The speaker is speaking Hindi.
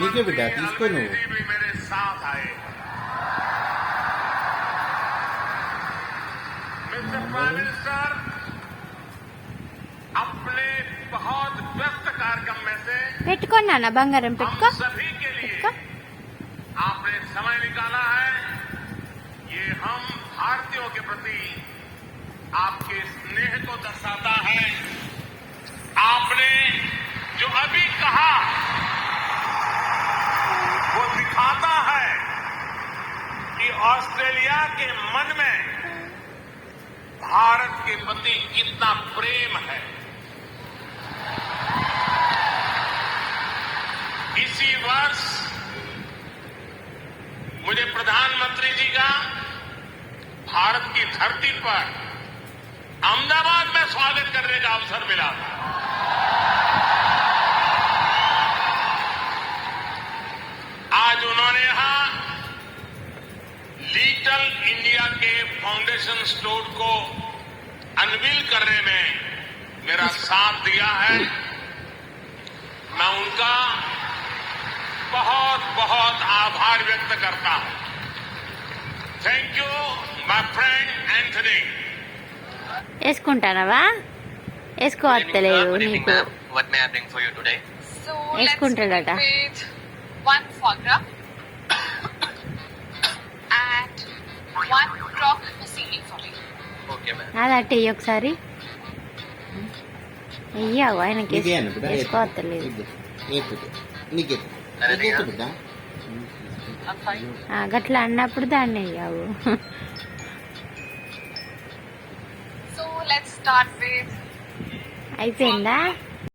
నీకే బిడ్డ తీసుకో నువ్వు प्रधानमंत्री भी मेरे साथ आए मिस्टर प्राइम मिनिस्टर अपने बहुत व्यस्त कार्यक्रम में से పెట్టుకోండి నాన్న బంగారం పెట్టుకో हम सभी के लिए పెట్టుకో आपने समय निकाला है ये हम भारतीयों के प्रति आपके स्नेह को दर्शाता है के मन में भारत के प्रति कितना प्रेम है। इसी वर्ष मुझे प्रधानमंत्री जी का भारत की धरती पर अहमदाबाद में स्वागत करने का अवसर मिला था। इंडिया के फाउंडेशन स्टोर को अनवील करने में मेरा साथ दिया है मैं उनका बहुत बहुत आभार व्यक्त करता हूं thank you my friend Anthony వేసుకుంటానవా వేసుకోవత్తలేదు Good evening, నీకు ma'am. What may I bring for you today? So Yes, let's Kuntalata. go with one foie అది అట్టే ఒకసారి. అయ్యావు ఆయనకి వేసుకోవట్లేదు. గట్లా అన్నప్పుడు దాన్ని అయ్యావు అయిపోయిందా?